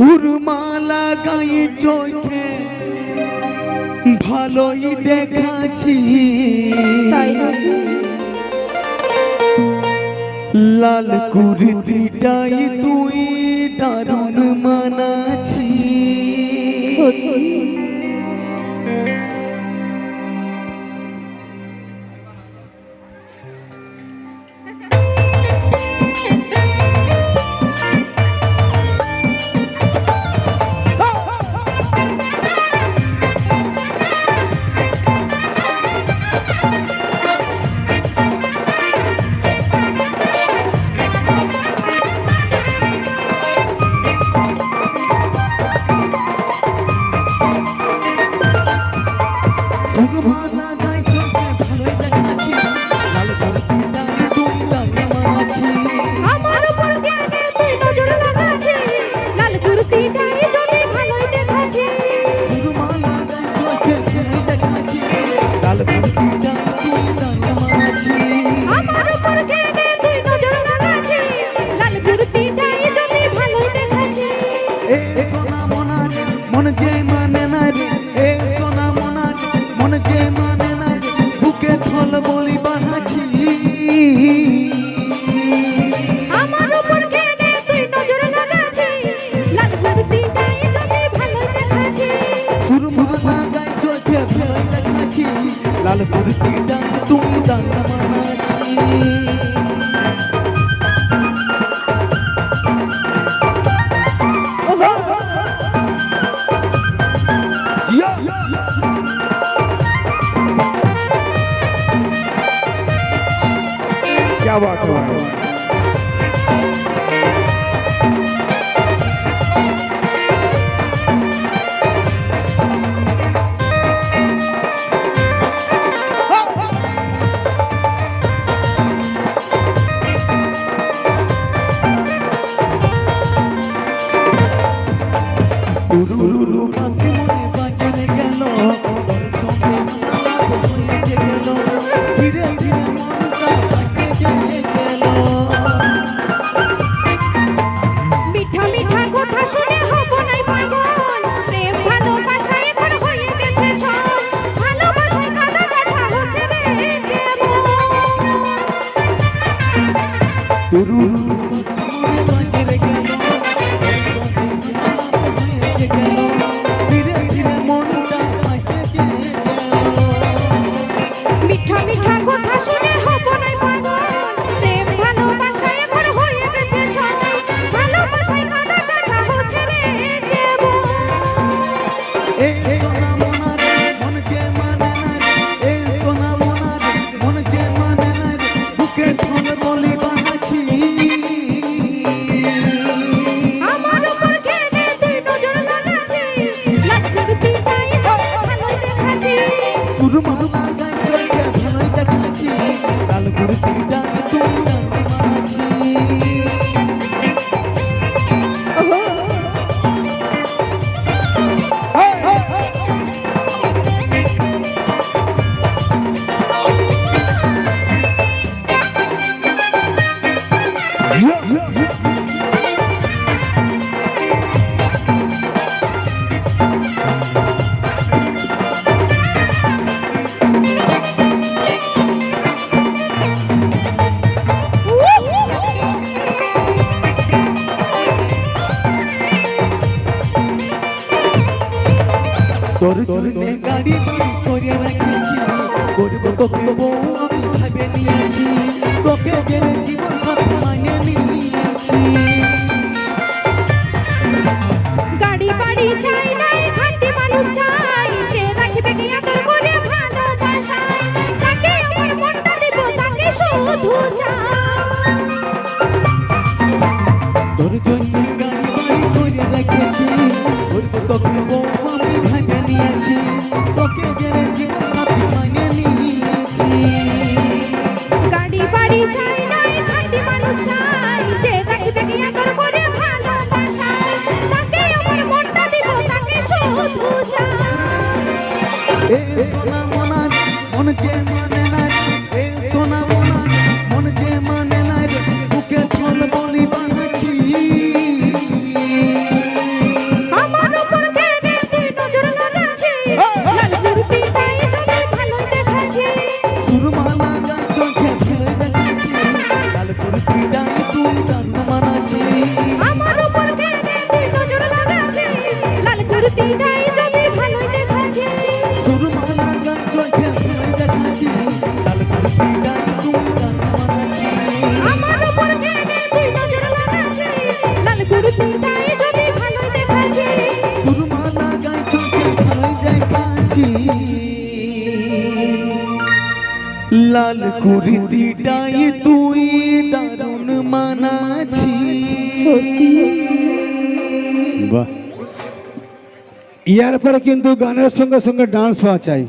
সুরমা লাগাই চোখে ভালোই দেখাছি লাল কুর্তিটাই তুই দারুণ মানা মন যে মানে না রে এ সোনা মোনা রে মন যে মানে না রে বুকে থল বলি বাঁধাছি। আমার উপর ঘেনে তুই লাল তুমি দাঁড়া क्या बात है Ururu, ururu, ururu, You. তোর চুলে গাড়ি বাড়ি করে রেখেছি। করব তোকে বউ আমি ভাবে নিয়েছি। তোকে জেনে জীবন সব মানে নিয়েছি। গাড়ি বাড়ি চাই নাই, খাঁটি মানুষ চাই। যে রাখবে কি আদর করে ভালোবাসায়? তাকে আমার মনটা দেব, তাকে শুধু চাই। কুর্তিটাই তুই দারুণ মানাছি বাহ। ইয়ার পরে কিন্তু গানের সঙ্গে সঙ্গে ডান্স হওয়া চাই।